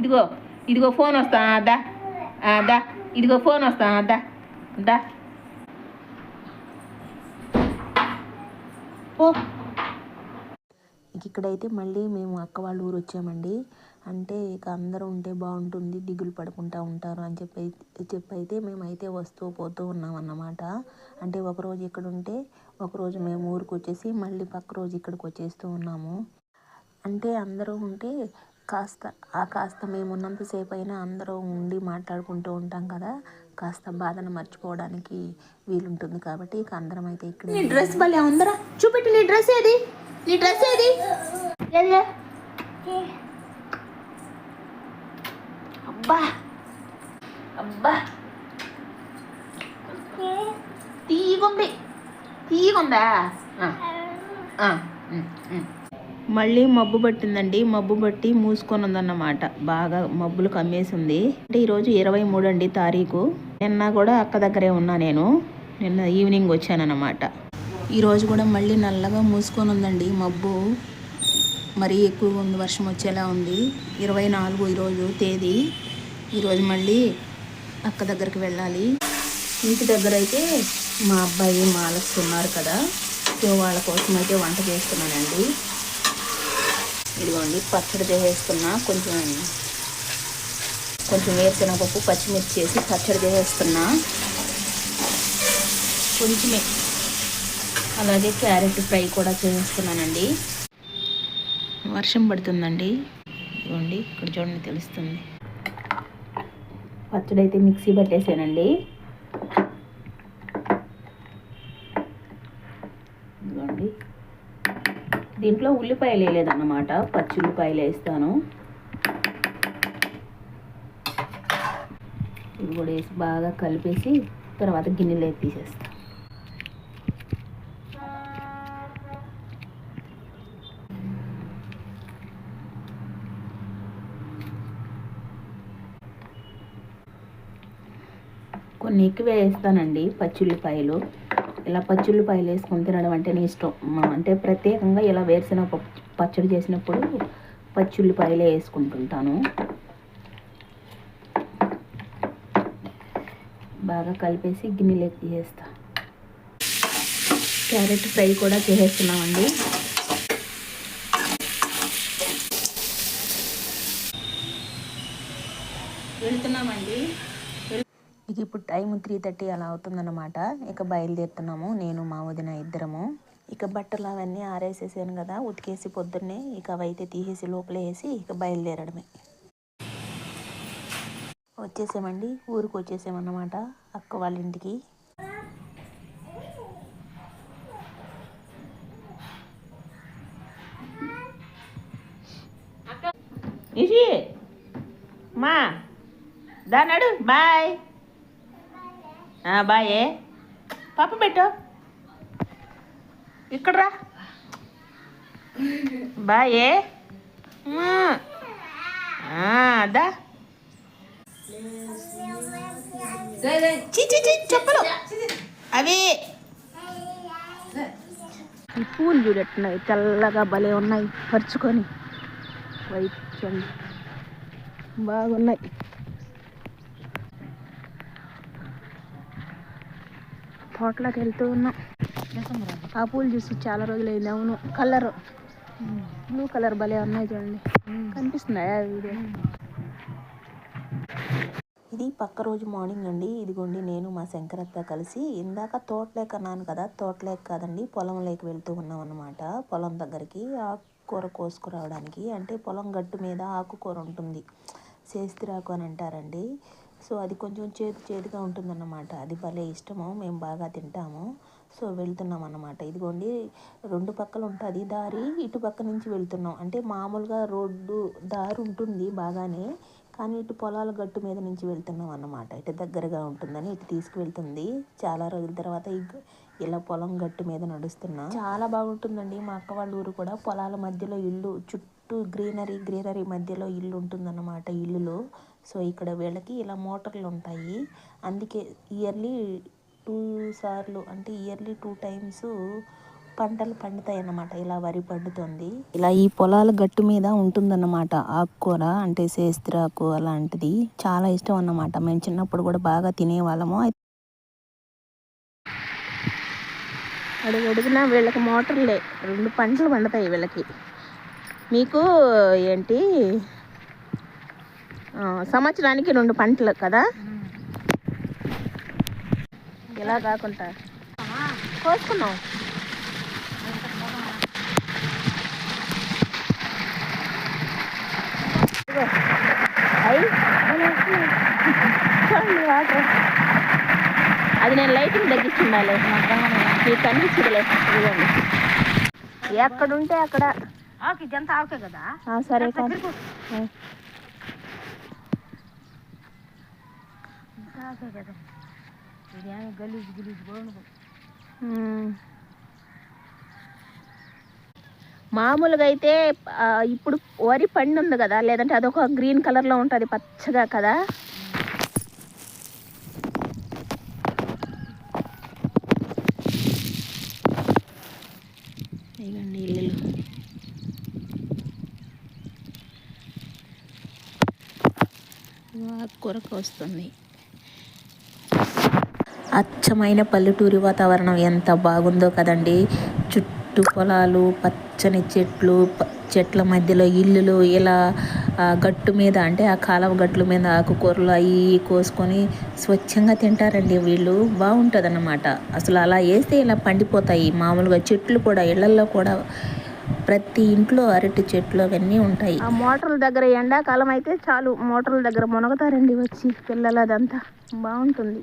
ఇదిగో ఇదిగో ఫోన్ వస్తా దా. దా. ఇదిగో ఫోన్ వస్తా దా. దా. ఓ ఇక్కడైతే మళ్ళీ మేము అక్క వాళ్ళ ఊరు వచ్చామండి. అంటే ఇక అందరూ ఉంటే బాగుంటుంది దిగులు పడుకుంటా ఉంటారు అని చెప్పి చెప్పి అయితే మేమైతే వస్తూ పోతూ ఉన్నాం అన్నమాట అంటే ఒకరోజు ఇక్కడ ఉంటే ఒకరోజు మేము ఊరికి వచ్చేసి మళ్ళీ పక్క రోజు ఇక్కడికి వచ్చేస్తూ ఉన్నాము. అంటే అందరూ ఉంటే కాస్త ఆ కాస్త మేము ఉన్నంతసేపు అయినా అందరూ ఉండి మాట్లాడుకుంటూ ఉంటాం కదా. కాస్త బాధను మర్చిపోవడానికి వీలుంటుంది కాబట్టి ఇక అందరం అయితే ఇక్కడ నీ డ్రెస్ భలే ఉందరా. చూపెట్టు నీ డ్రెస్ ఏది? నీ డ్రెస్ ఏది? అబ్బా. అబ్బా. తీగుంది తీగుందా ఆ, ఆ, మళ్ళీ మబ్బు పట్టిందండి. మబ్బు పట్టి మూసుకొని ఉందన్నమాట బాగా మబ్బులు కమ్మేసింది. అంటే ఈరోజు ఇరవై మూడు అండి తారీఖు. నిన్న కూడా అక్క దగ్గరే ఉన్నా నేను. నిన్న ఈవినింగ్ వచ్చానన్నమాట. ఈరోజు కూడా మళ్ళీ నల్లగా మూసుకొని ఉందండి మబ్బు. మరీ ఎక్కువగా ఉంది వర్షం వచ్చేలా ఉంది. ఇరవై నాలుగు ఈరోజు తేదీ. ఈరోజు మళ్ళీ అక్క దగ్గరికి వెళ్ళాలి. ఇంటి దగ్గర అయితే మా అబ్బాయి మాలక్స్ ఉన్నారు కదా. సో వాళ్ళ కోసం అయితే వంట చేస్తున్నానండి. ఇదిగోండి పచ్చడి చేసేస్తున్నా. కొంచెం కొంచెం వేరుశనగపప్పు పచ్చిమిర్చి వేసి పచ్చడి చేసేస్తున్నా. కొంచెమే. అలాగే క్యారెట్ ఫ్రై కూడా చేసేస్తున్నానండి. వర్షం పడుతుందండి. ఇదిగోండి ఇక్కడ చూడండి తెలుస్తుంది. పచ్చడి అయితే మిక్సీ పట్టేసానండి ఇదిగోండి దీంట్లో ఉల్లిపాయలు వేయలేదన్నమాట. పచ్చి ఉల్లిపాయలు వేస్తాను. ఇవి కూడా వేసి బాగా కలిపేసి తర్వాత గిన్నెలో తీసేస్తాను కొన్ని ఎక్కువ వేస్తానండి పచ్చి ఉల్లిపాయలు. ఇలా పచ్చుల్లిపాయలు వేసుకొని తినడం అంటేనే ఇష్టం. అంటే ప్రత్యేకంగా ఇలా వేరుసిన పచ్చడి చేసినప్పుడు పచ్చుల్లిపాయలే వేసుకుంటుంటాను. బాగా కలిపేసి గిన్నెలోకి చేస్తా క్యారెట్ ఫ్రై కూడా చేసేస్తున్నామండి. వెళ్తున్నామండి. ఇక ఇప్పుడు టైం త్రీ థర్టీ అలా అవుతుందన్నమాట. ఇక బయలుదేరుతున్నాము. నేను మా వదిన ఇద్దరము. ఇక బట్టలు అవన్నీ ఆరేసేసాను కదా. ఉతికేసి పొద్దున్నే ఇక అవైతే తీసేసి లోపలేసి ఇక బయలుదేరడమే. వచ్చేసామండి. ఊరికి వచ్చేసామన్నమాట అక్క వాళ్ళ ఇంటికి. మా దానాడు బాయ్. బాయే పాప పెట్టు. ఇక్కడ రా బాయే దా చి చి చి చెప్పలు అవి. ఈ పూలు చూడట్టున్నాయి తెల్లగా భలే ఉన్నాయి. పరుచుకొని. వైట్ బాగున్నాయి. తోటలోకి వెళ్తూ ఉన్నాం. ఆ పూలు చూసి చాలా రోజులు అయింది అవును కలర్. బ్లూ కలర్ భలే ఉన్నాయి చూడండి. కనిపిస్తున్నాయా వీడియో? ఇది పక్క రోజు మార్నింగ్ అండి. ఇదిగోండి నేను మా శంకరత్త కలిసి ఇందాక తోటలేక అన్నాను కదా తోటలేక కాదండి పొలంలోకి వెళ్తూ ఉన్నాం అనమాట పొలం దగ్గరికి ఆకుకూర కోసుకురావడానికి అంటే పొలం గట్టు మీద ఆకుకూర ఉంటుంది. చేస్తిరాకు అని అంటారండి. సో అది కొంచెం చేదు చేదుగా ఉంటుందన్నమాట. అది భలే ఇష్టము. మేము బాగా తింటాము. సో వెళ్తున్నాం అన్నమాట. ఇదిగోండి రెండు పక్కల ఉంటుంది దారి ఇటు పక్క నుంచి వెళ్తున్నాం. అంటే మామూలుగా రోడ్డు దారి ఉంటుంది బాగానే కానీ ఇటు పొలాల గట్టు మీద నుంచి వెళ్తున్నాం అన్నమాట. ఇటు దగ్గరగా ఉంటుందని ఇటు తీసుకువెళ్తుంది. చాలా రోజుల తర్వాత ఇలా పొలం గట్టు మీద నడుస్తున్నా. చాలా బాగుంటుందండి. మా అక్క వాళ్ళ ఊరు కూడా పొలాల మధ్యలో ఇల్లు చుట్టూ గ్రీనరీ గ్రీనరీ మధ్యలో ఇల్లు ఉంటుందన్నమాట. ఇల్లులో సో ఇక్కడ వీళ్ళకి ఇలా మోటార్లు ఉంటాయి. అందుకే ఇయర్లీ టూ సార్లు అంటే ఇయర్లీ టూ టైమ్స్ పంటలు పండుతాయి అన్నమాట ఇలా వరి పండుతుంది. ఇలా ఈ పొలాల గట్టు మీద ఉంటుందన్నమాట. ఆకుకూర అంటే సేస్త్రాకు అలాంటిది చాలా ఇష్టం అన్నమాట. మేము చిన్నప్పుడు కూడా బాగా తినేవాళ్ళము. అడుగు అడుగున వీళ్ళకి మోటార్లే. రెండు పంటలు పండుతాయి వీళ్ళకి. మీకు ఏంటి? సంవత్సరానికి రెండు పంటలు కదా? ఇలా కాకుండా కోసుకున్నాం అది నేను లైటింగ్ తగ్గించుండాలి. మీకు కనిపించదులే ఎక్కడుంటే అక్కడ. ఆకు ఇదంతా ఆకే కదా? సరే కాదు ఆ. ఇంకా ఆకే గలీజ్ గలీజ్ బాగుండదు మామూలుగా అయితే ఇప్పుడు వరి పండు ఉంది కదా లేదంటే అదొక గ్రీన్ కలర్లో ఉంటుంది పచ్చగా కదా ఇదిగోండి ఇల్లులు వస్తుంది అచ్చమైన పల్లెటూరి వాతావరణం ఎంత బాగుందో కదండి. చుట్టూ పొలాలు పచ్చని చెట్లు ప- చెట్ల మధ్యలో ఇల్లులు ఇలా ఆ గట్టు మీద అంటే ఆ కాలువ గట్ల మీద ఆకుకూరలు అవి కోసుకొని స్వచ్ఛంగా తింటారండి వీళ్ళు. బాగుంటుంది అసలు అలా వేస్తే ఇలా పండిపోతాయి. మామూలుగా చెట్లు కూడా ఇళ్ళల్లో కూడా ప్రతి ఇంట్లో అరటి చెట్లు అవన్నీ ఉంటాయి. ఆ మోటార్ల దగ్గర ఎండాకాలం అయితే చాలు. మోటార్ల దగ్గర మునగతారండి వచ్చి పిల్లలు అదంతా బాగుంటుంది.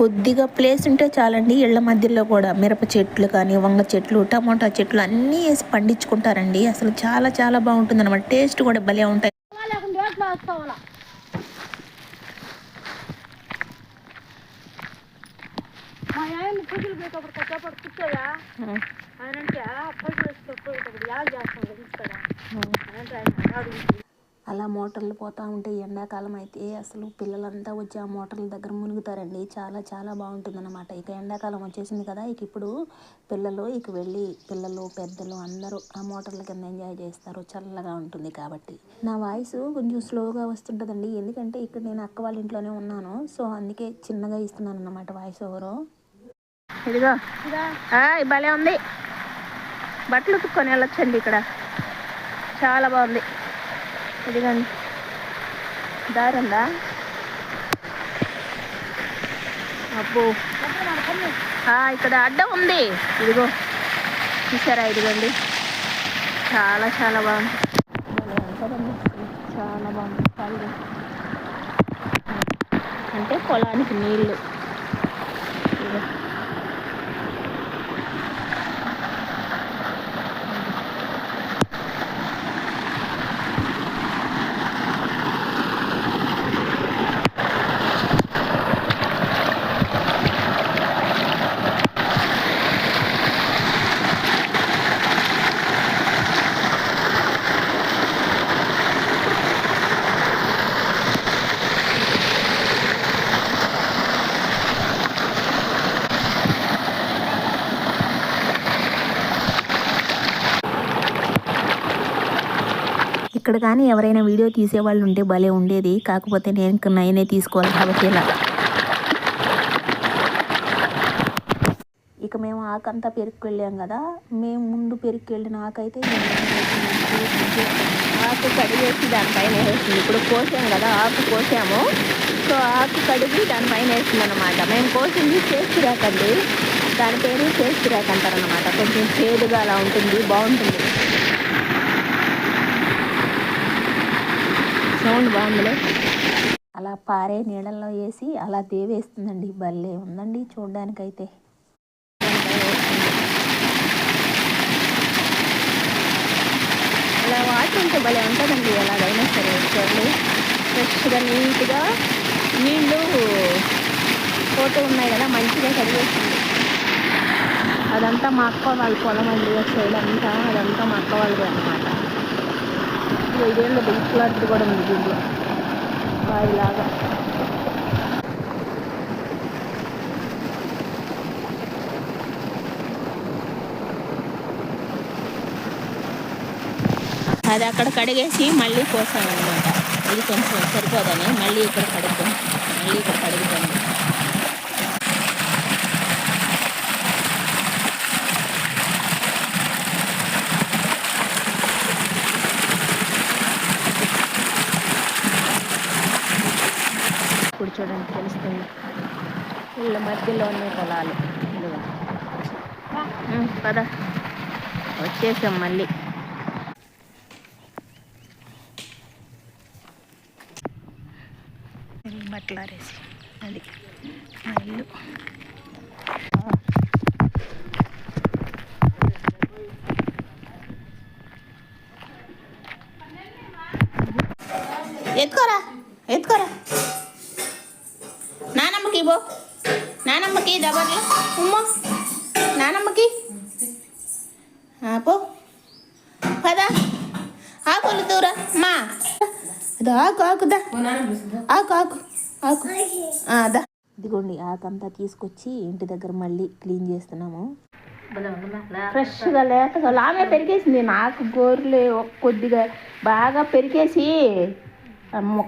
కొద్దిగా ప్లేస్ ఉంటే చాలండి. ఇళ్ళ మధ్యలో కూడా మిరప చెట్లు కానీ వంగ చెట్లు టమోటా చెట్లు అన్నీ వేసి పండించుకుంటారండి. అసలు చాలా చాలా బాగుంటుంది అనమాట టేస్ట్ కూడా భలే ఉంటాయి. ఆయన అలా మోటార్లు పోతూ ఉంటే ఎండాకాలం అయితే అసలు పిల్లలంతా వచ్చి ఆ మోటార్ల దగ్గర మునుగుతారండి. చాలా చాలా బాగుంటుంది అనమాట ఇక ఎండాకాలం వచ్చేసింది కదా ఇక ఇప్పుడు పిల్లలు ఇక వెళ్ళి పిల్లలు పెద్దలు అందరూ ఆ మోటార్ల కింద ఎంజాయ్ చేస్తారు. చల్లగా ఉంటుంది కాబట్టి. నా వాయిస్ కొంచెం స్లోగా వస్తుంటుందండి. ఎందుకంటే ఇక్కడ నేను అక్క వాళ్ళ ఇంట్లోనే ఉన్నాను. సో అందుకే చిన్నగా ఇస్తున్నాను అన్నమాట వాయిస్ ఓవరు. ఇదిగో. భలే ఉంది. బట్టలు ఉతుక్కొని వెళ్ళొచ్చండి ఇక్కడ. చాలా బాగుంది. ఇదిగోండి. దారి ఉందా అబ్బో ఇక్కడ అడ్డం ఉంది. ఇదిగో. చూసారా ఇదిగోండి? చాలా చాలా బాగుంది. చాలా బాగుంది. చాలా అంటే పొలానికి నీళ్ళు. ఇక్కడ కానీ ఎవరైనా వీడియో తీసేవాళ్ళు ఉంటే భలే ఉండేది. కాకపోతే నేను ఇంకా నేనే తీసుకోవాలి కాబట్టి ఇలా. ఇక మేము ఆకంతా పెరుక్కి వెళ్ళాం కదా. మేము ముందు పెరుక్కి వెళ్ళిన ఆకైతే ఆకు కడిగేసి దానిపైన వేస్తుంది ఇప్పుడు కోసాము కదా ఆకు కోసాము. సో ఆకు కడిగి దానిపైన వేస్తుంది అనమాట మేము కోసింది చేస్తురాకండి దాని పేరు చేస్తురాక్ అంటారనమాట కొంచెం చేదుగా అలా ఉంటుంది బాగుంటుంది. సౌండ్ బాగుందిలే. అలా పారే నీళ్ళల్లో వేసి అలా దేవేస్తుందండి భలే ఉందండి చూడ్డానికైతే. అలా వాటర్ ఉంటే భలే ఉంటుందండి ఎలాగైనా సరే చూడండి ఫ్రెష్గా నీట్గా నీళ్ళు పోతూ ఉన్నాయి కదా మంచిగా కడిగేస్తుంది. అదంతా మా అక్క వాళ్ళ పొలం అండి సైడ్ అంతా. అదంతా మా అక్క వాళ్ళది అనమాట இந்த இதில் யூஸ்ஃபுல்லாக எடுத்துகிட்டு போட முடியுது வாயிலாக అది అక్కడ కడిగేసి మళ్ళీ పోసాను అనమాట ఇది కొంచెం సరిపోదని మళ్ళీ ఇక్కడ కడుగుతాం మళ్ళీ ఇక్కడ కడుగుతాం ఇళ్ళ మధ్యలో ఉన్నాయి పొలాలు. పద. వచ్చేసాం మళ్ళీ. ఇది బట్టలు ఆరేసి. అది. మా ఇల్లు. ఎత్తుకోరా ఎత్తుకోరా. నానమ్మకి బో నానమ్మకి దబర్లు ఉమ్మ నానమ్మకి ఆ, పో. పద. ఆకులు దూర. మా. అదో ఆకు ఆకుదా ఆకు ఆకు ఆకు. ఆ, దా. ఇదిగోండి ఆకంతా తీసుకొచ్చి ఇంటి దగ్గర మళ్ళీ క్లీన్ చేస్తున్నాము. ఫ్రెష్గా లేతగా లామే పెరిగేసింది. నాకు గోర్లే కొద్దిగా బాగా పెరిగేసి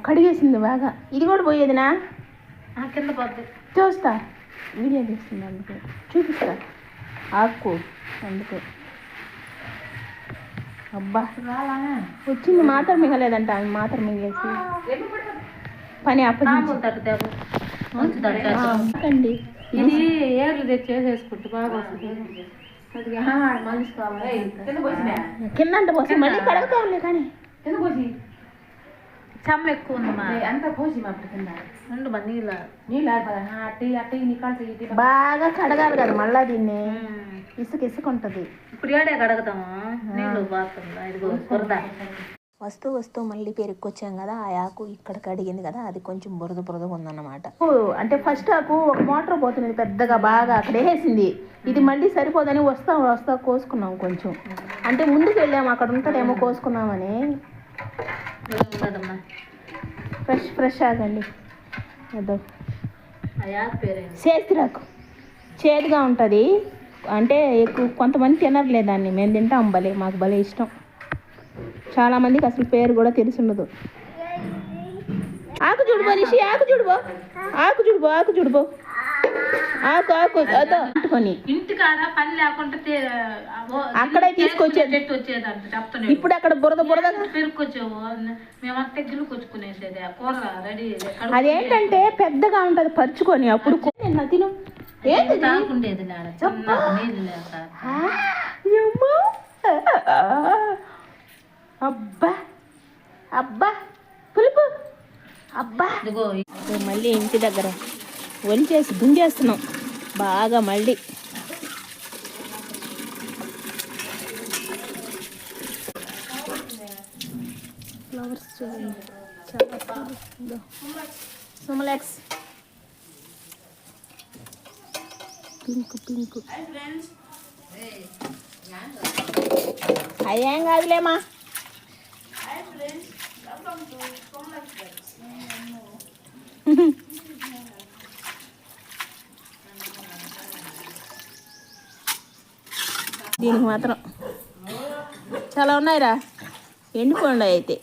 కడిగేసింది బాగా. ఇది కూడా పోయేదినా? కింద చూస్తా. వీడియో తీస్తుంది అందుకే. చూపిస్తా. ఆకు అందుకే. అబ్బా. వచ్చింది మాత్రం మిగలేదంట. ఆమె మాత్రం మింగేసి పని అప్పగించి. అండి ఇది ఏర్లు తెచ్చి వేసేసుకుంటే బాగా వస్తుంది. కింద అంటే పోసి మళ్ళీ కడగతాంలే కానీ. చెమ్మ ఎక్కువ ఉంది అంతా పోసి మా కింద. నీళ్ళ. నీళ్ళు అట్టి అట్టి బాగా కడగాలి కదా మళ్ళా దీన్ని. ఇసుక ఇసుక ఉంటుంది ఇప్పుడు ఏడే కడగతాము? నీళ్ళు పోతుందా ఇదిగో బురద. వస్తూ వస్తూ మళ్ళీ పెరుక్కొచ్చాం కదా ఆ ఆకు ఇక్కడ కడిగింది కదా అది కొంచెం బురద బురదగా ఉందన్నమాట. ఓ, అంటే ఫస్ట్ ఆకు ఒక మోటార్ పోతున్నది పెద్దగా బాగా అక్కడ వేసేసింది ఇది మళ్ళీ సరిపోదని వస్తా వస్తా కోసుకున్నాం కొంచెం. అంటే ముందుకు వెళ్ళాము అక్కడ ఉంటుందేమో కోసుకున్నామని. ఫ్రెష్ ఫ్రెష్ ఆగండి. చేతిరాకు. చేదుగా ఉంటుంది. అంటే ఎక్కువ కొంతమంది తినరులే దాన్ని. మేము తింటాం భలే మాకు భలే ఇష్టం. చాలా మందికి అసలు పేరు కూడా తెలిసి ఉండదు. ఆకు చూడుబో నిషి ఆకు చూడుబో ఆకు చూడుబో ఆకు చూడుబో ఆకు ఆకు అదో. అంటుకొని. ఇంటికాడ పని లేకుండా అక్కడే తీసుకొచ్చేది. వచ్చేదంట ఇప్పుడు అక్కడ బురద బురద. మేమంతా కూర రెడీ అదేంటంటే పెద్దగా ఉంటది పరుచుకొని అప్పుడు నిన్న తిను ఏంటి. అబ్బా అబ్బా. పులుపు. అబ్బా. ఇదిగో మళ్ళీ ఇంటి దగ్గర. వంచేసి గుంజేస్తున్నాం. బాగా మళ్ళీ. ఫ్లవర్స్ చూడండి. చాలా. సుమలెక్స్. Pink pink. అయ్యేం కాదులేమా దీనికి మాత్రం. చాలా ఉన్నాయిరా. ఎండిపోండి అయితే.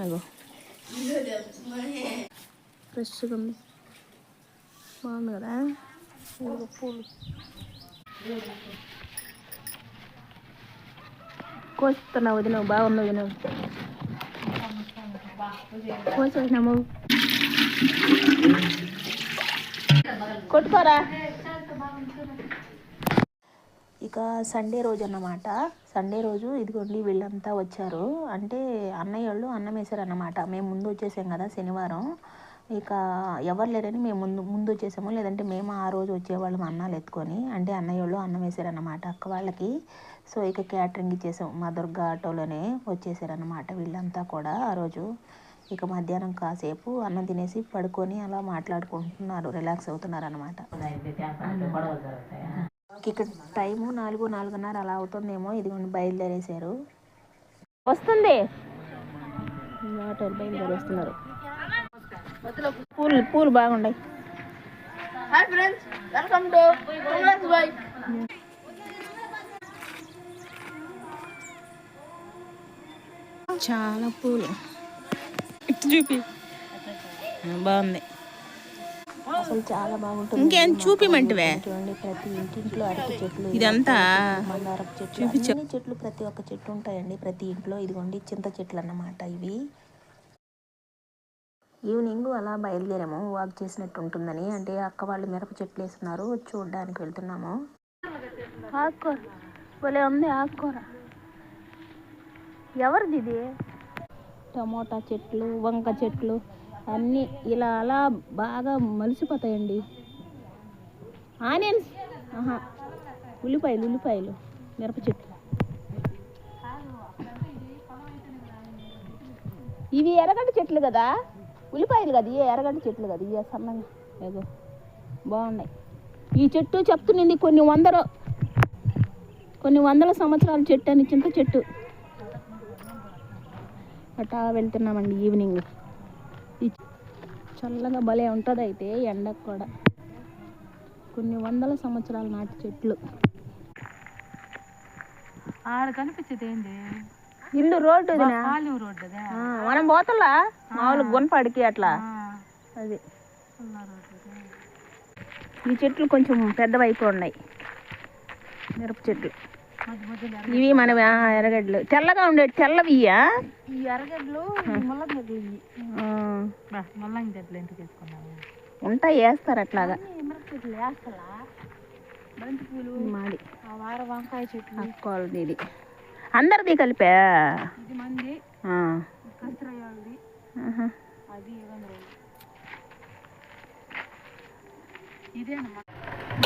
అగో ఫ్రెష్గా ఉంది. బాగుంది కదా? పూలు. కోస్తున్నా వదిన బాగుంది వదిన కోసేసినాము. కొట్టుకోరా. ఇక సండే రోజు అన్నమాట సండే రోజు ఇదిగోండి వీళ్ళంతా వచ్చారు. అంటే అన్నయ్య వాళ్ళు అన్నం వేశారు అన్నమాట మేము ముందు వచ్చేసాం కదా శనివారం. ఇక ఎవరు లేరని మేము ముందు ముందు వచ్చేసాము. లేదంటే మేము ఆ రోజు వచ్చేవాళ్ళం అన్నాలు ఎత్తుకొని. అంటే అన్నయ్య వాళ్ళు అన్నం వేశారన్నమాట అక్క వాళ్ళకి. సో ఇక క్యాటరింగ్ ఇచ్చేసాం. మా దుర్గా ఆటోలోనే వచ్చేసారన్నమాట వీళ్ళంతా కూడా ఆ రోజు. ఇక మధ్యాహ్నం కాసేపు అన్నం తినేసి పడుకొని అలా మాట్లాడుకుంటున్నారు. రిలాక్స్ అవుతున్నారు అనమాట ఇక్కడ టైము నాలుగు నాలుగున్నర అలా అవుతుందేమో ఇదిగోండి బయలుదేరేశారు. వస్తుంది. ఆటోలు బయలుదేరి వస్తున్నారు పూలు పూలు బాగున్నాయి. Hi friends welcome to boy చాలా పూలు. ఇటు చూపి. బాగుంది. అసలు చాలా బాగుంటుంది. ఇంకేం చూపిమంటివే? చూడండి ప్రతి ఇంటింట్లో అరటి చెట్లు ఇదంతా మందారపు చెట్లు అన్ని చెట్లు ప్రతి ఒక్క చెట్టు ఉంటాయండి ప్రతి ఇంట్లో. ఇదిగోండి చింత చెట్లు అన్నమాట ఇవి. ఈవినింగ్ అలా బయలుదేరాము వాక్ చేసినట్టు ఉంటుందని. అంటే అక్క వాళ్ళు మిరప చెట్లు వేస్తున్నారు చూడడానికి వెళ్తున్నాము. ఆకుకూర. భలే ఉంది ఆకుకూర. ఎవరిది ఇది? టమోటా చెట్లు వంక చెట్లు అన్నీ ఇలా అలా బాగా మలిసిపోతాయండి. ఆనియన్స్. ఆహా. ఉల్లిపాయలు ఉల్లిపాయలు మిరప చెట్లు. ఇవి ఎర్రగడ్డ చెట్లు కదా? ఉల్లిపాయలు కదా? ఇవి ఎర్రగడ్డ చెట్లు కదా? ఇవి సన్నగా. ఏదో బాగున్నాయి. ఈ చెట్టు చెప్తున్నది కొన్ని వందల కొన్ని వందల సంవత్సరాల చెట్టు అని చింత చెట్టు. అట్టా వెళ్తున్నామండి ఈవినింగ్. చల్లగా భలే ఉంటుంది అయితే ఎండకు కూడా. కొన్ని వందల సంవత్సరాల నాటి చెట్లు. ఆడ కనిపించేది ఏంది? ఇల్లు రోడ్డు రోడ్డు మనం పోతలా? మామూలు గుణపాడికి అట్లా. అది. ఈ చెట్లు కొంచెం పెద్దవైపోయి మిరప చెట్లు. ఇవి మన ఎర్రగడ్డలు. తెల్లగా ఉండే తెల్లవి? ఈ ఎర్రగడ్డలు ఉంటాయి వేస్తారు అట్లాగా. మాది. ఆ వార వంకాయ చెట్లు. ఇది అందరిది కలిపా?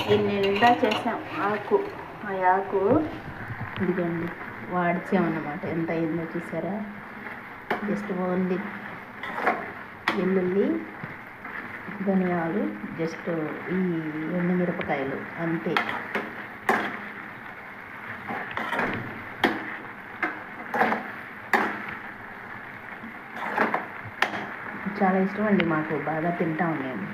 దీన్ని నిండా చేసాం ఆకు. ఆ ఆకు ఇదిగోండి వాడిచామన్నమాట ఎంత అయిందో చూసారా? జస్ట్ ఓన్లీ వెల్లుల్లి ధనియాలు జస్ట్ ఈ ఎండుమిరపకాయలు అంతే. చాలా ఇష్టం అండి మాకు. బాగా తింటాం మేము